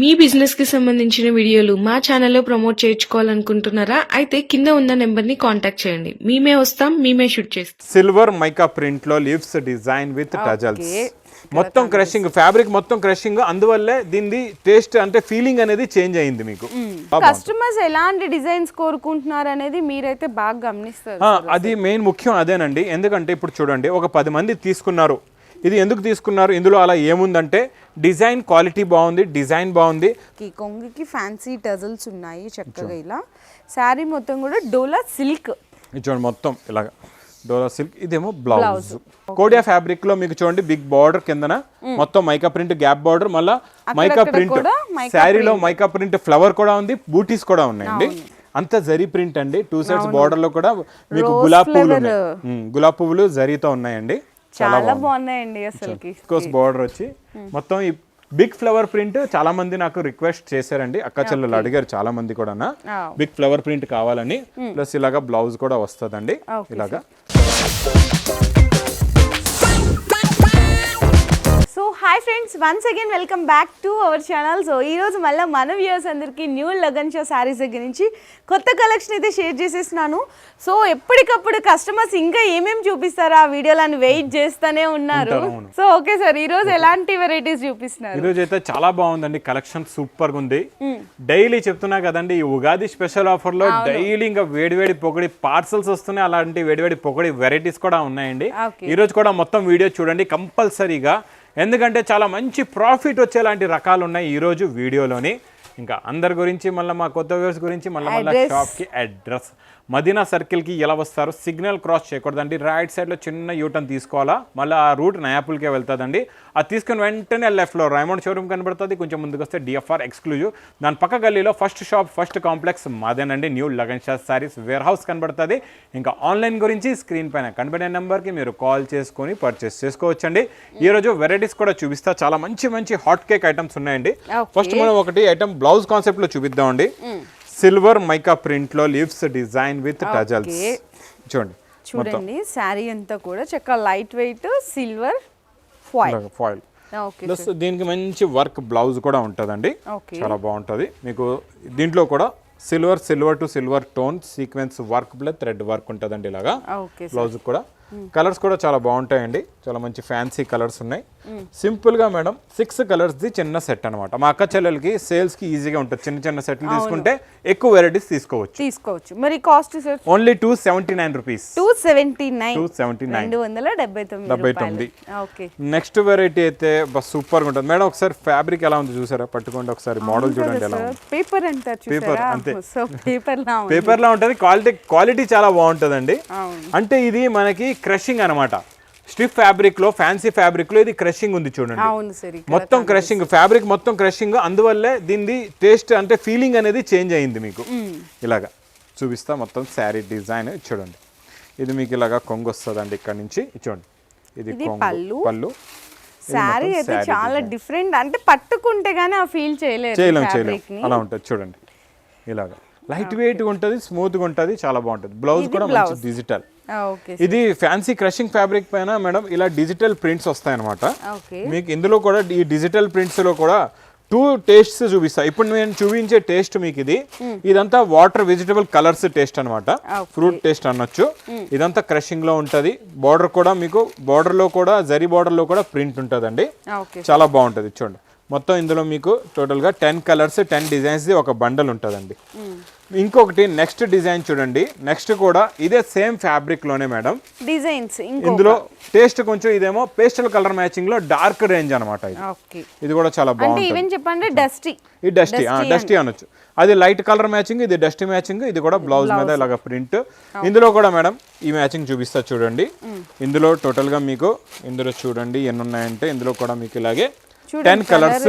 మీ బిజినెస్కి సంబంధించిన వీడియోలు మా ఛానల్లో ప్రమోట్ చేయించుకోవాలనుకుంటున్నారా? అయితే కింద ఉన్న నెంబర్ని కాంటాక్ట్ చేయండి. మేమే వస్తాం మేమే షూట్ చేస్తాం. సిల్వర్ మైకా ప్రింట్లో లీవ్స్ డిజైన్ విత్ టజల్స్ మొత్తం క్రషింగ్ ఫ్యాబ్రిక్ మొత్తం క్రషింగ్ అందువల్లే దీనిది టేస్ట్ అంటే ఫీలింగ్ అనేది చేంజ్ అయింది మీకు. కస్టమర్స్ ఎలాంటి డిజైన్స్ కోరుకుంటున్నారు అనేది మీరైతే బాగా గమనిస్తారు అది మెయిన్ ముఖ్యం అదేనండి. ఎందుకంటే ఇప్పుడు చూడండి ఒక పది మంది తీసుకున్నారు. ఇది ఎందుకు తీసుకున్నారు? ఇందులో అలా ఏముందంటే డిజైన్ క్వాలిటీ బాగుంది డిజైన్ బాగుంది. కొంగుకి ఫ్యాన్సీ టజల్స్ ఉన్నాయి చక్కగా ఇలా. శారీ మొత్తం కూడా డోలా సిల్క్. చూడండి మొత్తం ఇలాగా. డోలా సిల్క్. ఇదేమో బ్లౌజ్. కోడియా ఫ్యాబ్రిక్లో మీకు చూడండి బిగ్ బార్డర్ కిందన మొత్తం మైకా ప్రింట్ గ్యాప్ బార్డర్ మళ్ళా మైకా ప్రింట్. శారీలో మైకా ప్రింట్ ఫ్లవర్ కూడా ఉంది బూటీస్ కూడా ఉన్నాయండి. అంత జరీ ప్రింట్ అండి. టూ సైడ్స్ బార్డర్లో కూడా మీకు గులాబ్ పువ్వులు గులాబ్ పువ్వులు జరీతో ఉన్నాయండి. చాలా బాగున్నాయండి అసలుకి కోర్స్ బార్డర్ వచ్చి. మొత్తం ఈ బిగ్ ఫ్లవర్ ప్రింట్ చాలా మంది నాకు రిక్వెస్ట్ చేశారండి. అక్క చెల్లెలు అడిగారు చాలా మంది కూడా. బిగ్ ఫ్లవర్ ప్రింట్ కావాలని. ప్లస్ ఇలాగా బ్లౌజ్ కూడా వస్తుందండి. ఇలాగా. So hi friends once again welcome back to our channel so ఈ రోజు మళ్ళీ మన వ్యూవర్స్ అందరికీ న్యూ లగన్ షో శారీస్ దగ్గర నుంచి కొత్త కలెక్షన్ అయితే షేర్ చేసేస్తున్నాను. సో ఎప్పటికప్పుడు కస్టమర్స్ ఇంకా ఏమేమి చూపిస్తారో? ఆ వీడియోలను వెయిట్ చేస్తూనే ఉన్నారు. సో ఓకే సార్ ఈ రోజు ఎలాంటి వెరైటీస్ చూపిస్తున్నారు? ఈరోజు అయితే చాలా బాగుందండి కలెక్షన్ సూపర్గా ఉంది. డైలీ చెప్తున్నా కదండి ఈ ఉగాది స్పెషల్ ఆఫర్లో డైలీ ఇంకా వేడివేడి పొగడి పార్సల్స్ వస్తున్నాయి. అలాంటి వేడివేడి పొగడి వెరైటీస్ కూడా ఉన్నాయండి. ఈ రోజు కూడా మొత్తం వీడియో చూడండి కంపల్సరీగా ఎందుకంటే చాలా మంచి ప్రాఫిట్ వచ్చేలాంటి రకాలు ఉన్నాయి ఈ రోజు వీడియోలోని ఇంకా అందరి గురించి మళ్ళీ మా కొత్త వ్యూవర్స్ గురించి మళ్ళీ మళ్ళీ. షాప్కి అడ్రస్ మదీనా సర్కిల్కి ఎలా వస్తారు? సిగ్నల్ క్రాస్ చేయకూడదండి. రైట్ సైడ్లో చిన్న యూటర్న్ తీసుకోవాలా? మళ్ళీ ఆ రూట్ నయాపుల్కే వెళ్తుందండి. అది తీసుకుని వెంటనే లెఫ్ట్లో రైమండ్ షోరూమ్ కనబడుతుంది. కొంచెం ముందుకు వస్తే డిఎఫ్ఆర్ ఎక్స్క్లూజివ్. దాని పక్క గల్లీలో first shop first complex మాదేనండి. New Lagan Shah saris warehouse కనబడుతుంది. ఇంకా ఆన్లైన్ గురించి స్క్రీన్ పైన కనబడే నెంబర్కి మీరు కాల్ చేసుకొని పర్చేస్ చేసుకోవచ్చండి. ఈ రోజు వెరైటీస్ కూడా చూపిస్తా. చాలా మంచి మంచి హాట్ కేక్ ఐటమ్స్ ఉన్నాయండి. ఫస్ట్ మనం ఒకటి ఐటమ్ బ్లౌజ్ కాన్సెప్ట్లో చూపిద్దామండి. సిల్వర్ మైకా ప్రింట్లో లీవ్స్ డిజైన్ విత్ టజల్స్. చూడండి చూడండి శారీ అంతా కూడా చక్కగా light weight silver foil. Foil. Plus దీనికి మంచి వర్క్ బ్లౌజ్ కూడా ఉంటుందండి. చాలా బాగుంటుంది. మీకు దీంట్లో కూడా silver silver to silver tone sequence work plus thread work ఉంటుందండి ఇలాగా. బ్లౌజ్ కూడా. కలర్స్ కూడా చాలా బాగుంటాయండి. చాలా మంచి ఫ్యాన్సీ కలర్స్ ఉన్నాయి. సింపుల్గా మేడం సిక్స్ కలర్స్ ది చిన్న సెట్ అన్నమాట. మా అక్క చెల్లెలకి సేల్స్కి ఈజీగా ఉంటుంది. చిన్న చిన్న సెట్లు తీసుకుంటే ఎక్కువ వెరైటీస్ తీసుకోవచ్చు. తీసుకోవచ్చు. మరి cost only two seventy nine rupees two seventy nine two seventy nine రెండు వందల డెబ్బై తొమ్మిది డెబ్బై. తొమ్మిది. ఓకే. నెక్స్ట్ వెరైటీ అయితే బస్ సూపర్గా ఉంటుంది. మేడం ఒకసారి ఫ్యాబ్రిక్ ఎలా ఉంది చూసారా? పట్టుకోండి ఒకసారి. మోడల్ చూడండి ఎలా పేపర్ అంటారు చూసారా? అంతే. పేపర్ లా పేపర్ ఉంటుంది. క్వాలిటీ క్వాలిటీ చాలా బాగుంటుందండి. అంటే ఇది మనకి క్రషింగ్ అన్నమాట. స్టిఫ్ ఫ్యాబ్రిక్లో ఫ్యాన్సీ ఫ్యాబ్రిక్లో ఇది క్రషింగ్ ఉంది చూడండి. మొత్తం క్రషింగ్ ఫ్యాబ్రిక్ మొత్తం క్రషింగ్ అందువల్లే దీనిది టేస్ట్ అంటే ఫీలింగ్ అనేది చేంజ్ అయింది మీకు. ఇలాగా చూపిస్తా మొత్తం శారీ డిజైన్ చూడండి. ఇది మీకు ఇలాగా కొంగు వస్తుందండి ఇక్కడ నుంచి. చూడండి. ఇది పళ్ళు. పళ్ళు. శారీ అయితే చాలా. డిఫరెంట్ అంటే పట్టుకుంటే గానీ ఆ ఫీల్ చేయలేరు చేయలేం చేయలేం. fabric ని. అలా ఉంటుంది చూడండి. ఇలాగా. లైట్ వెయిట్ ఉంటుంది స్మూత్గా ఉంటుంది చాలా బాగుంటుంది. బ్లౌజ్ కూడా మంచి. డిజిటల్ ఇది ఫ్యాన్సీ క్రషింగ్ ఫ్యాబ్రిక్ పైన మేడం ఇలా డిజిటల్ ప్రింట్స్ వస్తాయన్నమాట. ఓకే. మీకు ఇందులో కూడా ఈ డిజిటల్ ప్రింట్స్లో కూడా టూ టేస్ట్స్ చూపిస్తా ఇప్పుడు నేను చూపించే టేస్ట్ మీకు ఇది. ఇదంతా water vegetable colours taste Okay. Fruit taste అనొచ్చు. ఇదంతా క్రషింగ్లో ఉంటది. బార్డర్ కూడా మీకు బార్డర్లో కూడా జరీ బార్డర్లో కూడా ప్రింట్ ఉంటుందండి. చాలా బాగుంటుంది చూడండి. మొత్తం ఇందులో మీకు టోటల్గా టెన్ కలర్స్ టెన్ డిజైన్స్ది ఒక బండల్ ఉంటుందండి. ఇంకొకటి నెక్స్ట్ డిజైన్ చూడండి. నెక్స్ట్ కూడా ఇదే సేమ్ ఫ్యాబ్రిక్లోనే మేడం. డిజైన్స్ ఇందులో టేస్ట్ కొంచెం ఇదేమో పేస్టల్ కలర్ మ్యాచింగ్లో డార్క్ రేంజ్ అనమాట ఇది. ఇది కూడా చాలా చెప్పండి డస్టీ ఈ డస్టీ డస్టీ అనొచ్చు. అది లైట్ కలర్ మ్యాచింగ్ ఇది డస్టీ మ్యాచింగ్ ఇది కూడా బ్లౌజ్ మీద ఇలాగ ప్రింట్ ఇందులో కూడా మేడం ఈ మ్యాచింగ్ చూపిస్తా చూడండి. ఇందులో టోటల్గా మీకు ఇందులో చూడండి ఎన్ని ఉన్నాయంటే ఇందులో కూడా మీకు ఇలాగే టెన్ కలర్స్.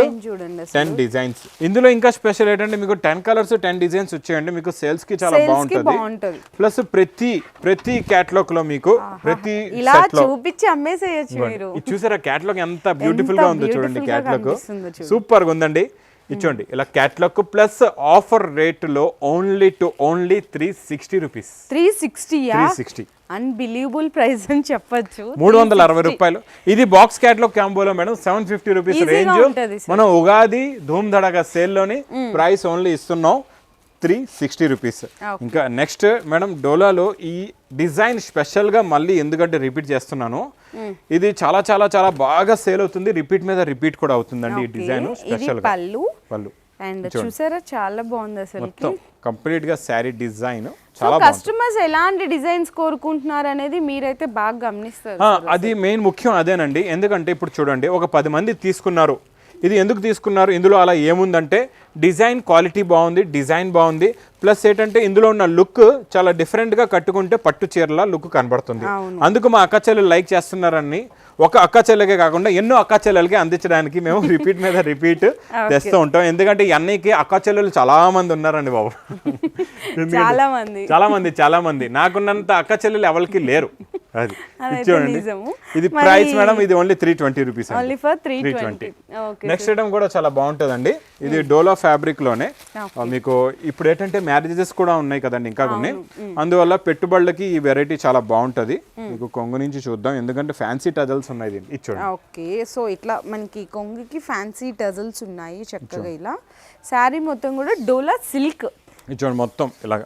టెన్ డిజైన్స్ ఇందులో ఇంకా స్పెషల్ ఏంటంటే మీకు టెన్ కలర్స్ టెన్ డిజైన్స్ వచ్చాయండి. మీకు సేల్స్కి చాలా బాగుంటుంది. ప్లస్ ప్రతి ప్రతి క్యాటలాగ్లో మీకు ప్రతి ఇలా లో చూపించి అమ్మేసేయచ్చు మీరు. చూసారా? క్యాటలాగ్ ఎంత బ్యూటిఫుల్గా ఉందో చూడండి క్యాటలాగ్. సూపర్గా ఉందండి. ఇచ్చోండి ఇలా క్యాట్లాగ్ ప్లస్ ఆఫర్ రేట్లో only to only three sixty rupees three సిక్స్టీయా three sixty unbelievable price అని చెప్పొచ్చు. మూడు వందల అరవై రూపాయలు. ఇది box catalogue క్యాంబోలో madam seven fifty rupees range మనం ఉగాది ధూమ్ ధడగా సేల్లోని ప్రైస్ ఓన్లీ ఇస్తున్నాం. త్రీ సిక్స్టీ రూపీస్ ఇంకా నెక్స్ట్ మేడం డోలాలో ఈ డిజైన్ స్పెషల్గా మళ్ళీ ఎందుకంటే రిపీట్ చేస్తున్నాను. ఇది చాలా చాలా చాలా బాగా సేల్ అవుతుంది. రిపీట్ మీద రిపీట్ కూడా అవుతుందండి ఈ డిజైన్ ఇది స్పెషల్గా పళ్ళు. పళ్ళు. అండ్ చూసారా? చాలా బాగుంది అసలు మొత్తం కంప్లీట్గా శారీ డిజైన్. సో కస్టమర్స్ ఎలాంటి డిజైన్స్ కోరుకుంటున్నారు అనేది మీరైతే బాగా గమనిస్తారు అది మెయిన్ ముఖ్యం అదేనండి. ఎందుకంటే ఇప్పుడు చూడండి ఒక పది మంది తీసుకున్నారు. ఇది ఎందుకు తీసుకున్నారు? ఇందులో అలా ఏముందంటే డిజైన్ క్వాలిటీ బాగుంది డిజైన్ బాగుంది. ప్లస్ ఏంటంటే ఇందులో ఉన్న లుక్ చాలా డిఫరెంట్గా కట్టుకుంటే పట్టు చీరల లుక్ కనబడుతుంది. అందుకు మా అక్క చెల్లెలు లైక్ చేస్తున్నారని ఒక అక్క చెల్లెకే కాకుండా ఎన్నో అక్క చెల్లెలకి అందించడానికి మేము రిపీట్ మీద రిపీట్ తెస్తూ ఉంటాం. ఎందుకంటే అన్నయ్యకి అక్క చెల్లెలు చాలా మంది ఉన్నారండి బాబు. చాలా మంది. చాలా మంది చాలా మంది. నాకున్నంత అక్క చెల్లెలు ఎవరికి లేరు. అది. చూడండి. ఇది ప్రైస్ మేడం ఇది only three twenty rupees only for three twenty next item కూడా చాలా బాగుంటుందండి. ఇది డోలో ఫ్యాబ్రిక్లోనే. ఆ, మీకు ఇప్పుడు ఏంటంటే మ్యారేజెస్ కూడా ఉన్నాయి కదండి ఇంకా కొన్ని. అందువల్ల పెట్టుబడులకి ఈ వెరైటీ చాలా బాగుంటది. మీకు కొంగు నుంచి చూద్దాం. ఎందుకంటే ఫ్యాన్సీ టజల్స్ ఉన్నాయి దీన్ని ఇది చూడండి ఓకే సో ఇట్లా మనకి కొంగుకి ఫ్యాన్సీ టజల్స్ ఉన్నాయి చక్కగా ఇలా. శారీ మొత్తం కూడా డోలా సిల్క్ చూడండి మొత్తం. ఇలాగ.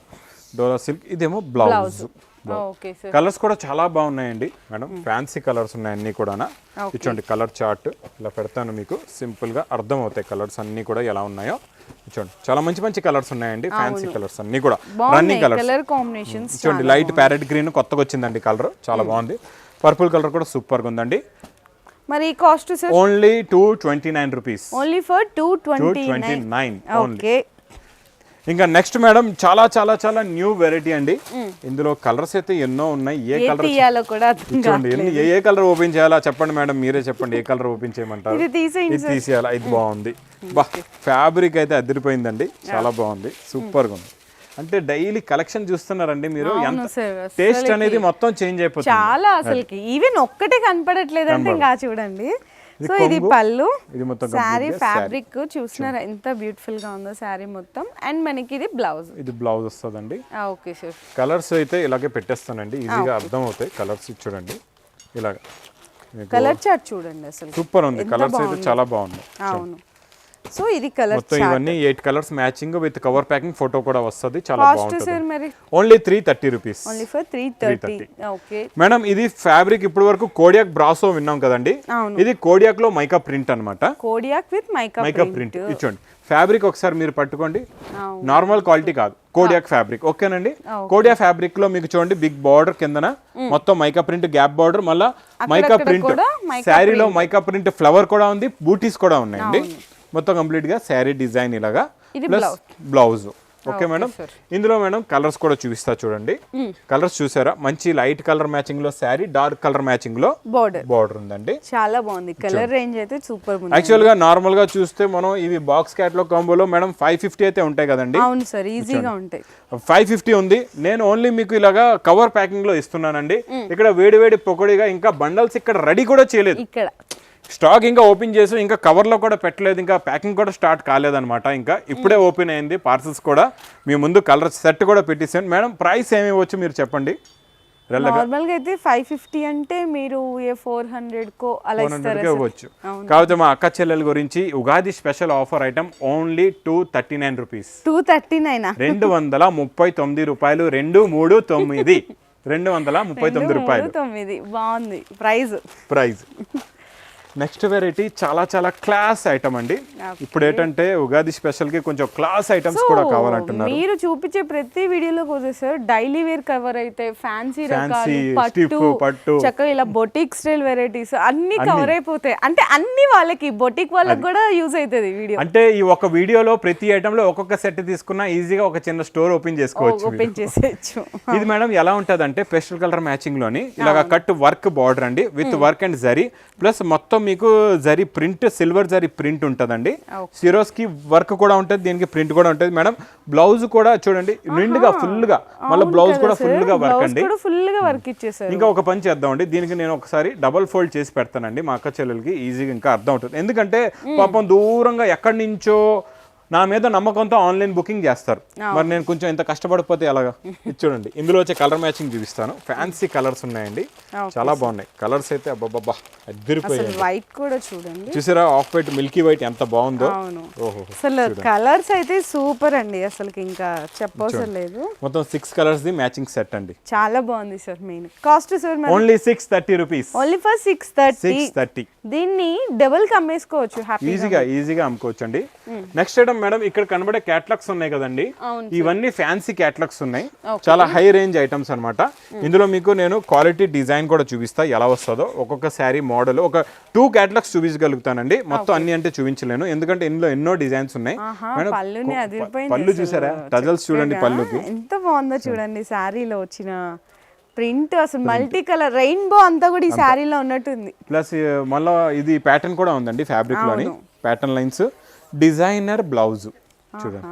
డోలో సిల్క్ ఇదేమో బ్లౌజ్ కలర్స్ కూడా చాలా బాగున్నాయండి మేడం. ఫ్యాన్సీ కలర్స్ ఉన్నాయి అన్ని కూడా ఇచ్చోండి కలర్ చార్ట్ ఇలా పెడతాను మీకు. సింపుల్గా అర్థం అవుతాయి కలర్స్ అన్ని కూడా ఎలా ఉన్నాయో. చూడండి చాలా మంచి మంచి కలర్స్ ఉన్నాయండి ఫ్యాన్సీ కలర్స్ అన్ని కూడా. రన్నింగ్ కలర్స్ కలర్ కాంబినేషన్స్ చూడండి లైట్ ప్యారెట్ గ్రీన్ కొత్తగా వచ్చిందండి కలర్ చాలా బాగుంది. పర్పుల్ కలర్ కూడా సూపర్గా ఉందండి. మరి cost only two twenty nine rupees only for two twenty nine only okay ఇంకా నెక్స్ట్ మేడం చాలా చాలా చాలా న్యూ వెరైటీ అండి. ఇందులో కలర్స్ అయితే ఎన్నో ఉన్నాయి. ఏ కలర్ చూడండి ఏ ఏ కలర్ ఓపెన్ చేయాలా చెప్పండి మేడం మీరే చెప్పండి ఏ కలర్ ఓపెన్ చేయమంటారు? ఇది తీసేయాలా? ఇది బాగుంది. బా ఫ్యాబ్రిక్ అయితే అదిరిపోయిందండి. చాలా బాగుంది. సూపర్గా ఉంది. అంటే డైలీ కలెక్షన్ చూస్తున్నారండి మీరు. టేస్ట్ అనేది మొత్తం చేంజ్ అయిపోతుంది. చాలా అసలుకి. ఈవెన్ ఒక్కటే కనపడట్లేదు అంటే ఇంకా చూడండి. సో ఇది పళ్ళు. ఇది మొత్తం శారీ ఫ్యాబ్రిక్ చూస్తున్నారా ఎంత బ్యూటిఫుల్గా ఉందో శారీ మొత్తం. అండ్ మనకి ఇది బ్లౌజ్ ఇది బ్లౌజ్ వస్తుందండి. ఓకే సార్ కలర్స్ అయితే ఇలాగే పెట్టేస్తానండి. ఈజీగా అర్థం అవుతాయి. కలర్స్ చూడండి. ఇలాగ. కలర్ చార్ట్ చూడండి అసలు. సూపర్ ఉంది. కలర్స్ అయితే చాలా బాగుంది అవును. సో ఇది కలర్ మొత్తం ఇవన్నీ eight colours matching with cover packing photo కూడా వస్తుంది. చాలా బాగుంటుంది. Only three thirty rupees only for three thirty okay madam ఇది ఫ్యాబ్రిక్ ఇప్పటి వరకు కోడియాక్ బ్రాసో విన్నాం కదండి. ఇది కోడియాక్లో మైకా ప్రింట్ అన్నమాట Kodiak with mica mica print ఇచ్చోండి. Fabric ఒకసారి మీరు పట్టుకోండి. నార్మల్ క్వాలిటీ కాదు. కోడియాక్ ఫ్యాబ్రిక్ ఓకేనండి? కోడియా ఫ్యాబ్రిక్లో మీకు చూడండి బిగ్ బార్డర్ కిందన మొత్తం మైకా ప్రింట్ గ్యాప్ బార్డర్ మళ్ళా మైకా ప్రింట్ శారీలో మైకా ప్రింట్ ఫ్లవర్ కూడా ఉంది బూటీస్ కూడా ఉన్నాయండి. మొత్తం కంప్లీట్గా శారీ డిజైన్ ఇలాగా ప్లస్ బ్లౌజ్. Okay madam? ఇందులో మేడం కలర్స్ కూడా చూపిస్తా చూడండి. కలర్స్ చూసారా? మంచి లైట్ కలర్ మ్యాచింగ్లో శారీ డార్క్ కలర్ మ్యాచింగ్లో బోర్డర్. బార్డర్ ఉందండి. చాలా బాగుంది. కలర్ రేంజ్ అయితే సూపర్ ఉంది. యాక్చువల్గా నార్మల్గా చూస్తే మనం ఇవి బాక్స్ క్యాట్లో కాంబోలో మేడం ఫైవ్ ఫిఫ్టీ అయితే ఉంటాయి కదండి. అవును సార్ ఈజీగా ఉంటాయి. ఫైవ్ ఫిఫ్టీ ఉంది. నేను ఓన్లీ మీకు ఇలాగా కవర్ ప్యాకింగ్లో ఇస్తున్నానండి ఇక్కడ వేడి వేడి పొగడిగా ఇంకా బండల్స్ ఇక్కడ రెడీ కూడా చేయలేదు. ఇక్కడ. స్టాక్ ఇంకా ఓపెన్ చేసి ఇంకా కవర్లో కూడా పెట్టలేదు ఇంకా ప్యాకింగ్ కూడా స్టార్ట్ కాలేదన్నమాట. ఇంకా ఇప్పుడే ఓపెన్ అయింది పార్సల్స్ కూడా. మీ ముందు కలర్ సెట్ కూడా పెట్టేసాను మేడం ప్రైస్ ఏమి ఇవ్వచ్చు మీరు చెప్పండి? రెల్లగా. నార్మల్గా అయితే ఫైవ్ ఫిఫ్టీ అంటే మీరు ఏ ఫోర్ హండ్రెడ్ కో అలా హండ్రెడ్కే ఇవ్వచ్చు. కాకపోతే మా అక్క చెల్లెల గురించి Ugadi special offer item only two thirty nine rupees. Two thirty nine? రెండు వందల ముప్పై తొమ్మిది రూపాయలు రెండు మూడు తొమ్మిది. రెండు వందల ముప్పై తొమ్మిది రూపాయలు. తొమ్మిది. బాగుంది. ప్రైస్ ప్రైస్ నెక్స్ట్ వెరైటీ చాలా చాలా క్లాస్ ఐటమ్ అండి. ఇప్పుడు ఏంటంటే ఉగాది స్పెషల్కి కొంచెం క్లాస్ ఐటమ్స్ కూడా కావాలంటున్నారు. మీరు చూపించే ప్రతి వీడియోలో కూడా సార్ డైలీ వేర్ కవర్ అయితే ఫ్యాన్సీ రకాలు పట్టు. చక్కగా ఇలా బొటిక్ స్టైల్ వెరైటీస్ అన్ని కవర్ అయిపోతాయి. అంటే అన్ని వాళ్ళకి బొటిక్ వాళ్ళకి కూడా యూజ్ అవుతుంది వీడియో. అంటే ఈ ఒక వీడియోలో ప్రతి ఐటమ్లో ఒక్కొక్క సెట్ తీసుకున్నా ఈజీగా ఒక చిన్న స్టోర్ ఓపెన్ చేసుకోవచ్చు. ఓపెన్ చేసేయచ్చు. ఇది మేడం ఎలా ఉంటది అంటే పేస్టల్ కలర్ మ్యాచింగ్లోని ఇలాగ కట్ వర్క్ బార్డర్ అండి with work and zari plus మొత్తం మీకు zari print silver zari print ఉంటుందండి. సిరోస్కి వర్క్ కూడా ఉంటుంది దీనికి ప్రింట్ కూడా ఉంటుంది. మేడం బ్లౌజ్ కూడా చూడండి నిండుగా ఫుల్గా మళ్ళీ బ్లౌజ్ కూడా ఫుల్గా వర్క్ అండి. కూడా ఫుల్గా వర్క్ ఇచ్చేసారు. ఇంకా ఒక పని చేద్దామండి. దీనికి నేను ఒకసారి డబల్ ఫోల్డ్ చేసి పెడతానండి మా అక్క చెల్లెలకి. ఈజీగా ఇంకా అర్థం అవుతుంది. ఎందుకంటే పాపం దూరంగా ఎక్కడి నుంచో నా మీద నమ్మకంతో ఆన్లైన్ బుకింగ్ చేస్తారు. మరి నేను కొంచెం ఇంత కష్టపడిపోతే ఎలాగా? చూడండి. ఇందులో వచ్చే కలర్ మ్యాచింగ్ చూపిస్తాను. ఫ్యాన్సీ కలర్స్ ఉన్నాయండి. చాలా బాగున్నాయి. కలర్స్ అయితే అబ్బాబ్బా అద్దరిపోయాయి అసలు వైట్ కూడా చూడండి. చూసారా? ఆఫ్ వైట్ మిల్కీ వైట్ ఎంత బాగుందో? అసలు కలర్స్ అయితే సూపర్ అండి. అసలు ఇంకా చెప్పవసరం లేదు. మొత్తం six colours the matching set అండి. చాలా బాగుంది sir main. Cost sir only six thirty rupees only for six thirty six thirty దీన్ని డబుల్కి అమ్మేసుకోవచ్చు హ్యాపీ ఈజీగా ఈజీగా అమ్ముకోవచ్చు అండి నెక్స్ట్ ఐటమ్ మేడం ఇక్కడ కనబడే క్యాట్లాగ్స్ ఉన్నాయి కదండి. ఇవన్నీ ఫ్యాన్సీ క్యాట్లాగ్స్ ఉన్నాయి. చాలా హై రేంజ్ ఐటమ్స్ అన్నమాట. ఇందులో మీకు నేను క్వాలిటీ డిజైన్ కూడా చూపిస్తా ఎలా వస్తుందో. ఒక్కొక్క శారీ మోడల్ ఒక టూ క్యాట్లాగ్స్ చూపించగలుగుతానండి. మొత్తం అన్ని అంటే చూపించలేను. ఎందుకంటే ఇందులో ఎన్నో డిజైన్స్ ఉన్నాయి. పళ్ళు. చూసారా? టజల్స్ చూడండి పళ్ళుకి. ఎంత బాగుందో చూడండి శారీలో వచ్చిన ప్రింట్ అసలు మల్టీ కలర్ రెయిన్బో అంతా కూడా ఈ శారీలో ఉన్నట్టుంది. ప్లస్ మళ్ళీ ఇది ప్యాటర్న్ కూడా ఉందండి ఫ్యాబ్రిక్లోని. Pattern lines designer blouse. చూడండి.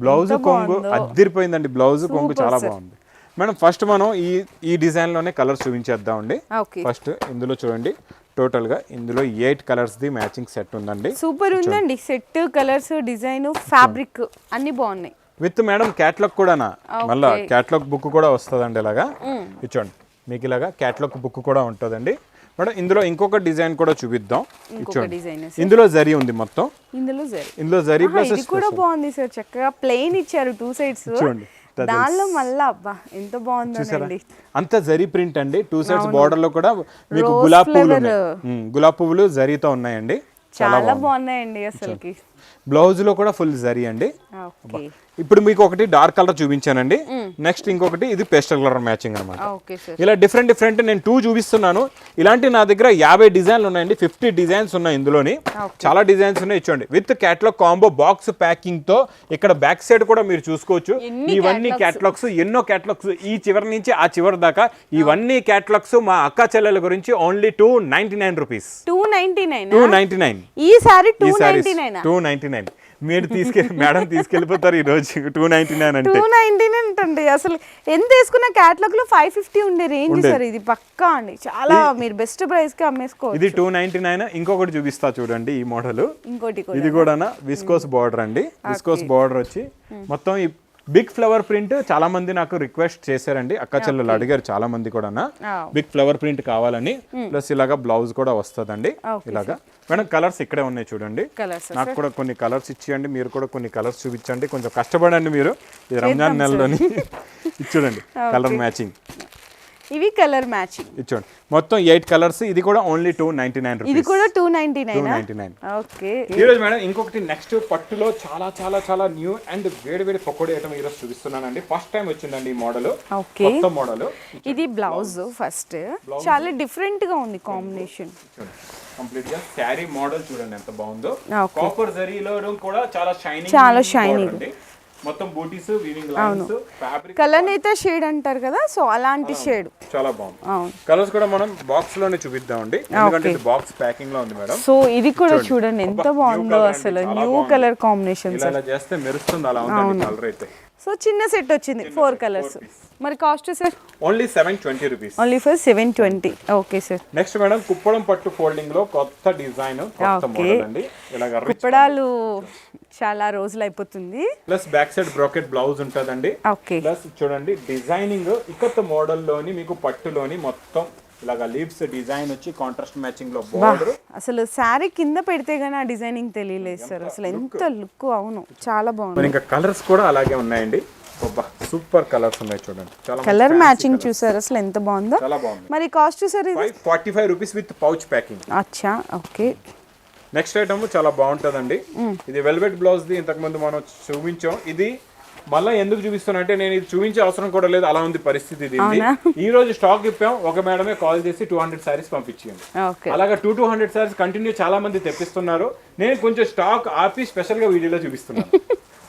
బ్లౌజ్ కొంగు అద్దరిపోయిందండి. బ్లౌజ్ కొంగు చాలా బాగుంది. మేడం ఫస్ట్ మనం ఈ ఈ డిజైన్లోనే కలర్స్ చూపించేద్దామండి. ఫస్ట్ ఇందులో చూడండి. టోటల్గా ఇందులో eight colours the matching set ఉందండి. సూపర్ ఉందండి. సెట్ కలర్స్ డిజైన్ ఫ్యాబ్రిక్ అన్ని బాగున్నాయి. విత్ మేడం క్యాట్లాగ్ కూడానా? మళ్ళా క్యాట్లాగ్ బుక్ కూడా వస్తుందండి ఇలాగా. ఇచ్చోండి మీకు ఇలాగా క్యాట్లాగ్ బుక్ కూడా ఉంటుందండి. మేడం ఇందులో ఇంకొక డిజైన్ కూడా చూపిద్దాం. ఇందులో జరీ ఉంది మొత్తం. ఇందులో జరీ. ఇందులో జరీ ప్లస్ ఇది కూడా బాగుంది సార్. చక్కగా ప్లెయిన్ ఇచ్చారు టూ సైడ్స్ చూడండి, దానిలో మళ్ళా అబ్బా ఎంత బాగుందండి అంత జరీ ప్రింట్ అండి. టూ సైడ్స్ బార్డర్లో కూడా మీకు గులాబ్ పువ్వులు గులాబ్ పువ్వులు జరీతో ఉన్నాయండి. చాలా బాగున్నాయండి అసలుకి. బ్లౌజ్లో కూడా ఫుల్ జరీ అండి. ఇప్పుడు మీకు ఒకటి డార్క్ కలర్ చూపించానండి. నెక్స్ట్ ఇంకొకటి ఇది పేస్టల్ కలర్ మ్యాచింగ్ అనమాట ఇలా డిఫరెంట్ డిఫరెంట్ నేను టూ చూపిస్తున్నాను. ఇలాంటి నా దగ్గర యాభై డిజైన్లు ఉన్నాయండి. ఫిఫ్టీ డిజైన్స్ ఉన్నాయి ఇందులోని. చాలా డిజైన్స్ ఉన్నాయి. ఇచ్చోండి. విత్ క్యాట్లాగ్ కాంబో బాక్స్ ప్యాకింగ్తో ఇక్కడ బ్యాక్ సైడ్ కూడా మీరు చూసుకోవచ్చు. ఇవన్నీ క్యాట్లాగ్స్? ఎన్నో క్యాట్లాగ్స్. ఈ చివరి నుంచి ఆ చివరి దాకా ఇవన్నీ క్యాట్లాగ్స్ మా అక్క చెల్లెల గురించి only two ninety nine rupees. Two ninety nine? Two ninety nine. ఈ sorry two ninety nine? Two ninety nine. మీరు తీసుకెళ్ళి మేడం తీసుకెళ్ళిపోతారు ఈ రోజు టూ నైన్టీ నైన్ అంటే. టూ నైన్టీ నైన్ అండి అసలు ఎంత వేసుకున్న క్యాట్లాగ్లో ఫైవ్ ఫిఫ్టీ ఉండే రేంజ్ సార్ ఇది పక్కా అండి. చాలా మీరు బెస్ట్ ప్రైస్కి అమ్మేసుకోవచ్చు. ఇది టూ నైన్టీ నైన్. ఇంకొకటి చూపిస్తా చూడండి ఈ మోడల్. ఇంకోటి ఇది కూడా విస్కోస్ బార్డర్ అండి. విస్కోస్ బార్డర్ వచ్చి మొత్తం ఈ బిగ్ ఫ్లవర్ ప్రింట్ చాలా మంది నాకు రిక్వెస్ట్ చేశారండి. అక్క చెల్లెలు అడిగారు చాలా మంది కూడా Ah. బిగ్ ఫ్లవర్ ప్రింట్ కావాలని. ప్లస్ ఇలాగా బ్లౌజ్ కూడా వస్తుందండి. ఇలాగా. మేడం కలర్స్ ఇక్కడే ఉన్నాయి చూడండి. నాకు కూడా కొన్ని కలర్స్ ఇచ్చేయండి. మీరు కూడా కొన్ని కలర్స్ చూపించండి. కొంచెం కష్టపడండి మీరు. ఇది రంజాన్ నెలలోని. చూడండి. Colour matching. ఇవి కలర్ మ్యాచింగ్. ఇచ్చోండి మొత్తం ఎయిట్ కలర్స్ ఇది కూడా ఓన్లీ టూ నైన్టీ నైన్ ఇది కూడా two ninety nine ninety nine okay. ఈరోజు మేడం ఇంకొకటి నెక్స్ట్ పట్టులో చాలా చాలా చాలా న్యూ అండ్ వేడి వేడి పకోడీ ఐటమ్ ఈరోజు చూపిస్తున్నానండి. ఫస్ట్ టైం వచ్చిందండి ఈ మోడల్ ఓకే. కొత్త మోడల్ ఇది బ్లౌజ్ ఫస్ట్ చాలా డిఫరెంట్గా ఉంది కాంబినేషన్ కంప్లీట్గా శారీ మోడల్ చూడండి ఎంత బాగుందో. కాపర్ జరీలో కూడా చాలా షైనింగ్ చాలా shining. మొత్తం బూటీస్ వీవింగ్ లైన్స్ ఫ్యాబ్రిక్ కలర్ అయితే షేడ్ అంటారు కదా సో అలాంటి షేడ్ చాలా బాగుంది. కలర్స్ కూడా మనం బాక్స్లోనే చూపిద్దామండి. ఎందుకంటే ఇది బాక్స్ ప్యాకింగ్లో ఉంది మేడం. సో ఇది కూడా చూడండి. ఎంత బాగుందో అసలు. న్యూ. కలర్ కాంబినేషన్ ఇలా చేస్తే మెరుస్తుంది అలా ఉందండి కలర్ అయితే. సో చిన్న సెట్ వచ్చింది ఫోర్ కలర్స్ మరి cost sir only seven twenty rupees only for seven twenty okay sir next madam Kuppadam పట్టు ఫోల్డింగ్లో కొత్త డిజైన్ కుప్పడాలు చాలా రోజులు అయిపోతుంది. Plus back side bracket blouse ఉంటుందండి. ఓకే ప్లస్ చూడండి డిజైనింగ్ ఇకత్ మోడల్లోని మీకు పట్టులోని మొత్తం ఇలాగ లీవ్స్ డిజైన్ వచ్చి కాంట్రాస్ట్ మ్యాచింగ్లో బార్డర్. అసలు శారీ కింద పెడితే గానీ ఆ డిజైనింగ్ తెలియలేదు సార్. అసలు ఎంత లుక్ అవును. చాలా బాగుంది. మరి ఇంకా కలర్స్ కూడా అలాగే ఉన్నాయండి. సూపర్ కలర్స్ ఉన్నాయి చూడండి. చాలా కలర్ మ్యాచింగ్ చూసారు. అసలు ఎంత బాగుందో. చాలా బాగుంది. మరి కాస్ట్ సార్ ఇది? Forty five rupees with pouch packing అచ్చా ఓకే. నెక్స్ట్ ఐటమ్ చాలా బాగుంటుందండి. ఇది వెల్వెట్ బ్లౌజ్ ది ఇంతకు ముందు మనం చూపించాం. ఇది మళ్ళీ ఎందుకు చూపిస్తున్నా అంటే నేను ఇది చూపించే అవసరం కూడా లేదు. అలా ఉంది పరిస్థితి దీన్ని ఈ రోజు స్టాక్ ఇప్పాం. ఒక మేడమే కాల్ చేసి టూ హండ్రెడ్ సారీస్ పంపించింది. అలాగా two two hundred saris continue చాలా మంది తెప్పిస్తున్నారు. నేను కొంచెం స్టాక్ ఆపి స్పెషల్గా వీడియోలో చూపిస్తున్నాను.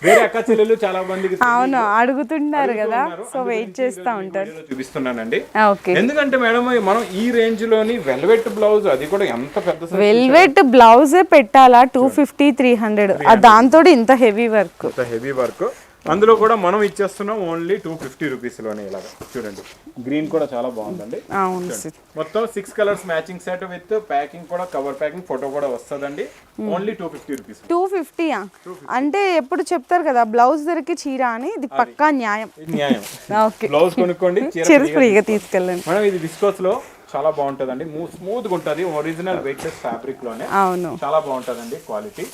వేరే అక్క చెల్లెలు చాలా మందికి అవును అడుగుతుంటారు కదా. సో వెయిట్ చేస్తూ ఉంటారు. చూపిస్తున్నానండి. ఎందుకంటే మేడం మనం ఈ రేంజ్లోని వెల్వెట్ బ్లౌజ్ అది కూడా ఎంత పెద్ద వెల్వెట్ బ్లౌజే పెట్టాలా? టూ ఫిఫ్టీ త్రీ హండ్రెడ్ దాంతో ఇంత హెవీ వర్క్ హెవీ వర్క్ అందులో కూడా మనం ఇచ్చేస్తున్నాం ఓన్లీ టూ ఫిఫ్టీ రూపీస్లోనే ఇలాగా. చూడండి. గ్రీన్ కూడా చాలా బాగుందండి. మొత్తం six colours matching set with packing కూడా కవర్ ప్యాకింగ్ ఫోటో కూడా వస్తుందండి. Only two fifty rupees two ఫిఫ్టీయా అంటే ఎప్పుడు చెప్తారు కదా బ్లౌజ్ ధరకి చీర అని ఇది పక్కా న్యాయం. న్యాయం. బ్లౌజ్ కొనుక్కోండి చీర ఫ్రీగా తీసుకెళ్ళండి. మేడం ఇది విస్కోస్లో చాలా బాగుంటుందండి. స్మూత్గా ఉంటుంది. ఒరిజినల్ వెయిట్లెస్ ఫ్యాబ్రిక్లోనే. అవును. చాలా బాగుంటుందండి క్వాలిటీ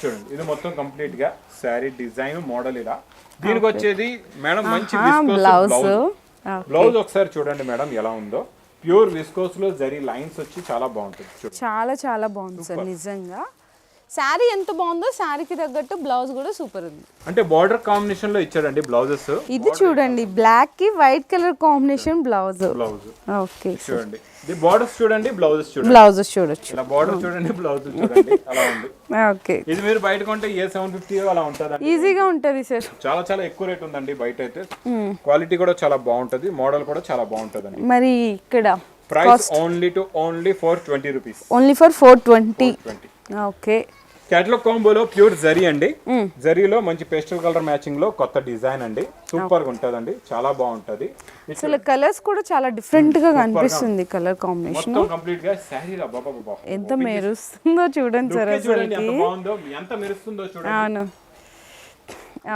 చూడండి. ఇది మొత్తం కంప్లీట్గా శారీ డిజైన్ మోడల్ ఇలా. దీనికి వచ్చేది మేడం మంచి బ్లౌజ్ బ్లౌజ్ ఒకసారి చూడండి మేడం ఎలా ఉందో. ప్యూర్ విస్కోస్లో జరీ లైన్స్ వచ్చి చాలా బాగుంటుంది. చాలా చాలా బాగుంది సార్ నిజంగా. శారీ ఎంత బాగుందో శారీకి తగ్గట్టు బ్లౌజ్ కూడా సూపర్ ఉంది. అంటే బార్డర్ కాంబినేషన్లో ఇచ్చాడండి బ్లౌజెస్. ఇది చూడండి బ్లాక్కి white colour combination blouse. Blouse. Okay చూడండి. ఇది బార్డర్స్ చూడండి బ్లౌజెస్ చూడండి. బ్లౌజెస్ చూడొచ్చు. ఇలా బార్డర్ చూడండి బ్లౌజ్ చూడండి అలా ఉంది. ఓకే. ఇది మీరు బయట కొంటే ఏ సెవెన్ ఫిఫ్టీ అలా ఉంటుందండి. ఈజీగా ఉంటుంది సార్. చాలా చాలా ఎక్కువ రేట్ ఉందండి బయట అయితే. క్వాలిటీ కూడా చాలా బాగుంటది మోడల్ కూడా చాలా బాగుంటదండి. మరి ఇక్కడ price only to only four twenty rupees only for four twenty okay. Catalogue కాంబోలో pure zari అండి. జరీలో మంచి పేస్టల్ కలర్ మ్యాచింగ్లో కొత్త డిజైన్ అండి. సూపర్గా ఉంటదండి. చాలా బాగుంటది. అసలు కలర్స్ కూడా చాలా డిఫరెంట్గా కనిపిస్తుంది కలర్ కాంబినేషన్ కంప్లీట్గా బాబా ఎంత మెరుస్తుందో చూడండి సార్ అసలుకి. ఎంత బాగుందో ఎంత మెరుస్తుందో చూడండి. అవును.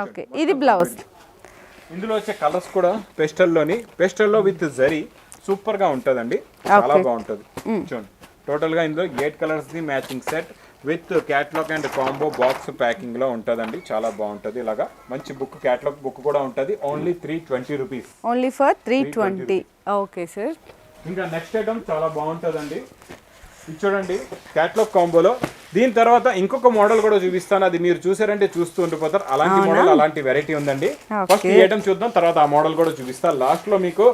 ఓకే ఇది బ్లౌజ్ ఇందులో వచ్చే కలర్స్ కూడా పేస్టల్లోని పేస్టల్లో విత్ జరీ సూపర్గా ఉంటదండి. చాలా బాగుంటది. చూడండి. టోటల్గా ఇందులో eight colours the matching set with catalogue and combo box ప్యాకింగ్లో ఉంటదండి. చాలా బాగుంటది ఇలాగా. మంచి బుక్ క్యాట్లాగ్ బుక్ కూడా ఉంటది. Only three twenty rupees only for three twenty okay sir ఇంకా నెక్స్ట్ ఐటమ్ చాలా బాగుంటదండి. ఇది చూడండి క్యాట్లాగ్ కాంబోలో దీని తర్వాత ఇంకొక మోడల్ కూడా చూపిస్తాను. అది మీరు చూసారంటే చూస్తూ ఉండిపోతారు. అలాంటి మోడల్ అలాంటి వెరైటీ ఉందండి. ఫస్ట్ ఈ ఐటమ్ చూద్దాం తర్వాత ఆ మోడల్ కూడా చూపిస్తాను లాస్ట్లో మీకు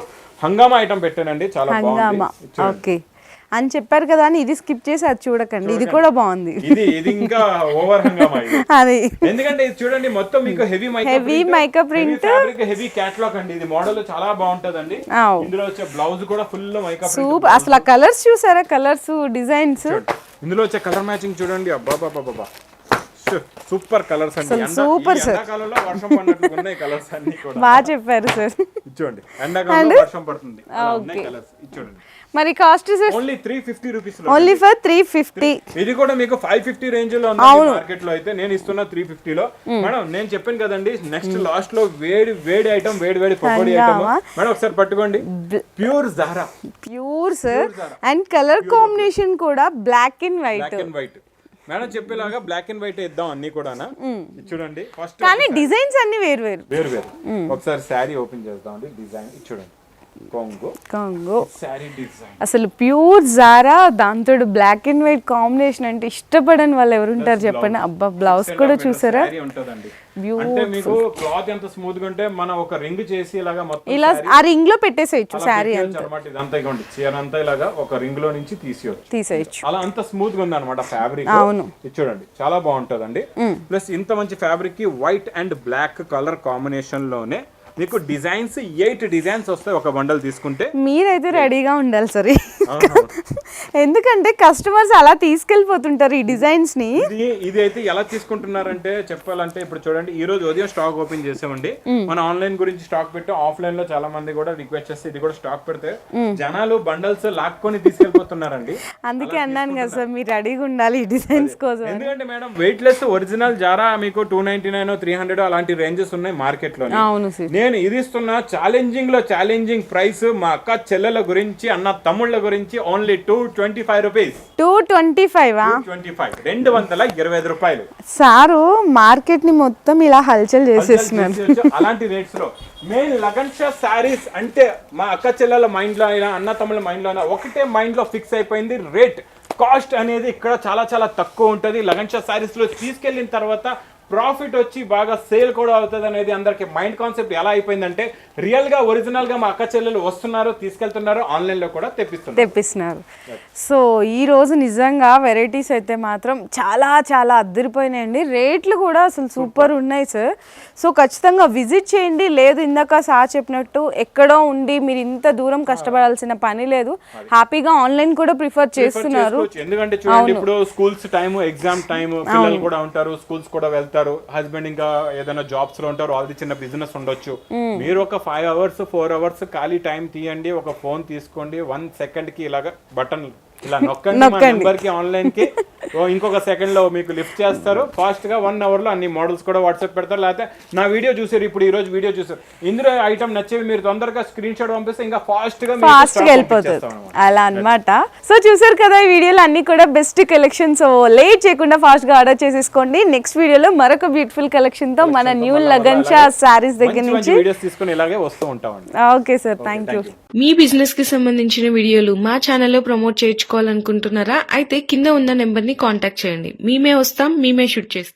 హంగామా ఐటమ్ పెట్టానండి. చాలా బాగుంది. అని చెప్పారు కదా అని ఇది స్కిప్ చేసి అది చూడకండి. ఇది కూడా బాగుంది. ఇది ఇది ఇంకా ఓవర్ అది. ఎందుకంటే ఇది చూడండి మొత్తం మీకు heavy Heavy mica print. Fabric heavy catalogue అండి. ఇది మోడల్ చాలా బాగుంటదండి. ఇందులో వచ్చే బ్లౌజ్ కూడా ఫుల్ మైకా సూపర్. అసలు కలర్స్ చూసారా? కలర్స్ డిజైన్స్ ఇందులో వచ్చే కలర్ మ్యాచింగ్ చూడండి. అబ్బా బాబా బాబా సూపర్ కలర్స్ అండి super, ఈ ఎండాకాలంలో వర్షం పడినట్టు ఉన్నాయి కలర్స్ అన్ని కూడా. బాగా చెప్పారు సార్. ఇచ్చోండి ఎండాకాలంలో వర్షం పడుతుంది. అలా ఉన్నాయి కలర్స్. ఇచ్చోండి మరి cost sir only three fifty rupees only for three fifty ఇది కూడా మీకు ఫైవ్ ఫిఫ్టీ రేంజ్లో ఉంది మార్కెట్లో అయితే. నేను ఇస్తున్న త్రీ లో. మేడం నేను చెప్పాను కదండి నెక్స్ట్ లాస్ట్లో వేడి వేడి ఐటమ్ వేడి వేడి పకోడీ ఐటమ్ మేడం ఒకసారి పట్టుకోండి. Pure Zara pure sir and colour combination కూడా black and white black and white madam చెప్పేలాగా black and white ఇద్దాం అన్ని కూడా చూడండి ఫస్ట్ కానీ డిజైన్స్ అన్ని వేరు వేరు. వేరు వేరు. ఒకసారి శారీ ఓపెన్ చేద్దాం అండి డిజైన్ చూడండి. కొంగు కాంగో శారీ డిజైన్ అసలు ప్యూర్ జారా దాంతో బ్లాక్ అండ్ వైట్ కాంబినేషన్ అంటే ఇష్టపడని వాళ్ళు ఎవరు ఉంటారు చెప్పండి. అబ్బా బ్లౌజ్ కూడా చూసారా? శారీ ఉంటదండి. అంటే మీకు క్లాత్ ఎంత స్మూత్గా ఉంటే మనం ఒక రింగ్ చేసి ఇలాగా మొత్తం ఇలా ఆ రింగ్లో పెట్టేసేయచ్చు శారీ తీయొచ్చు అన్నమాట. ఇదంతా ఇగోండి. చీర అంతా ఇలాగా ఒక రింగ్లో నుంచి తీసేయచ్చు. తీసేయచ్చు. అలా అంత స్మూత్గా ఉంది అనమాట ఫ్యాబ్రిక్ అవును. చూడండి. చాలా బాగుంటదండి. ప్లస్ ఇంత మంచి ఫ్యాబ్రిక్కి వైట్ అండ్ బ్లాక్ కలర్ కాంబినేషన్లోనే మీకు డిజైన్స్ ఎయిట్ డిజైన్స్ వస్తాయి ఒక బండల్ తీసుకుంటే. మీరైతే రెడీగా ఉండాలి సరే. ఎందుకంటే కస్టమర్స్ అలా తీసుకెళ్ళిపోతుంటారు ఈ డిజైన్స్ని ఇది అయితే ఎలా తీసుకుంటున్నారంటే చెప్పాలంటే ఇప్పుడు చూడండి ఈ రోజు ఉదయం స్టాక్ ఓపెన్ చేసామండి. మన ఆన్లైన్ గురించి స్టాక్ పెట్టి ఆఫ్లైన్లో చాలా మంది కూడా రిక్వెస్ట్ చేస్తే ఇది కూడా స్టాక్ పెడితే జనాలు బండల్స్ లాక్కొని తీసుకెళ్ళిపోతున్నారండి అందుకే అన్నాను కదా సార్ మీరు రెడీగా ఉండాలి ఈ డిజైన్స్ కోసం ఎందుకంటే మేడం వెయిట్ లెస్ ఒరిజినల్ జారా మీకు two ninety nine three hundred అలాంటి రేంజెస్ ఉన్నాయి మార్కెట్లో అవును సార్ నేను ఇది ఇస్తున్న ఛాలెంజింగ్ ప్రైస్ మా అక్క చెల్లెల గురించి అన్న తమ్ముళ్ళ గురించి only two twenty five rupees two twenty five twenty five రెండు వందల ఇరవై ఐదు రూపాయలు. సారు మార్కెట్ని మొత్తం ఇలా హల్చల్ చేసేస్తున్నారు. అలాంటి రేట్స్లో. మెయిన్ లగన్ షా శారీస్ అంటే మా అక్క చెల్లెల మైండ్లో అయినా అన్న తమ్ముళ్ళ మైండ్లో అయినా ఒకటే మైండ్లో ఫిక్స్ అయిపోయింది. రేట్ కాస్ట్ అనేది ఇక్కడ చాలా చాలా తక్కువ ఉంటుంది. లగన్ షా శారీస్లో తీసుకెళ్ళిన తర్వాత ప్రాఫిట్ వచ్చి బాగా సేల్ కూడా అవుతుంది అనేది అందరికి మైండ్ కాన్సెప్ట్ ఎలా అయిపోయిందంటే రియల్గా ఒరిజినల్గా మా అక్క చెల్లెలు వస్తున్నారు తీసుకెళ్తున్నారు ఆన్లైన్లో కూడా తెప్పిస్తున్నారు. తెప్పిస్తున్నారు. సో ఈ రోజు నిజంగా వెరైటీస్ అయితే మాత్రం చాలా చాలా అద్దరిపోయినాయండి. రేట్లు కూడా అసలు సూపర్. ఉన్నాయి సార్ సో ఖచ్చితంగా విజిట్ చేయండి. లేదు ఇందాక సార్ చెప్పినట్టు ఎక్కడో ఉండి మీరు ఇంత దూరం కష్టపడాల్సిన పని లేదు. హ్యాపీగా ఆన్లైన్ కూడా ప్రిఫర్ చేస్తున్నారు. ఎందుకంటే చూడండి ఇప్పుడు స్కూల్స్ టైం ఎగ్జామ్ టైం పిల్లలు కూడా ఉంటారు స్కూల్స్ కూడా వెళ్తారు. హస్బెండ్ ఇంకా ఏదైనా జాబ్స్లో ఉంటారు వాళ్ళది చిన్న బిజినెస్ ఉండొచ్చు. మీరు ఒక ఫైవ్ అవర్స్ ఫోర్ అవర్స్ ఖాళీ టైం తీయండి ఒక ఫోన్ తీసుకోండి వన్ సెకండ్కి ఇలాగ బటన్ ఇలా నొక్కండి మా నెంబర్కి ఆన్లైన్కి ఇంకొక సెకండ్లో మీకు లిఫ్ట్ చేస్తారు. ఫాస్ట్గా వన్ అవర్లో అన్ని మోడల్స్ కూడా వాట్సాప్ పెడతారు. లేకపోతే నా వీడియో చూసారు ఇప్పుడు ఈ రోజు వీడియో చూసారు. ఇందులో ఐటమ్ నచ్చేవి మీరు తొందరగా స్క్రీన్ షాట్ పంపిస్తే ఇంకా ఫాస్ట్గా ఫాస్ట్గా వెళ్ళిపోతుంది. అలా అన్నమాట. సో చూసారు కదా ఈ వీడియోలో అన్ని కూడా బెస్ట్ కలెక్షన్ సో లేట్ చేయకుండా ఫాస్ట్గా ఆర్డర్ చేసేసుకోండి. నెక్స్ట్ వీడియోలో మరొక బ్యూటిఫుల్ కలెక్షన్తో మన న్యూ లగన్ షా శారీస్ దగ్గర నుంచి. వీడియోస్ తీసుకొని ఇలాగే వస్తూ ఉంటామండి. ఓకే సార్ థ్యాంక్ యూ మీ బిజినెస్కి సంబంధించిన వీడియోలు మా ఛానల్లో ప్రమోట్ చేయించుకోవాలనుకుంటున్నారా అయితే కింద ఉన్న నెంబర్ని కాంటాక్ట్ చేయండి. మేమే వస్తాం మేమే షూట్ చేస్తాం.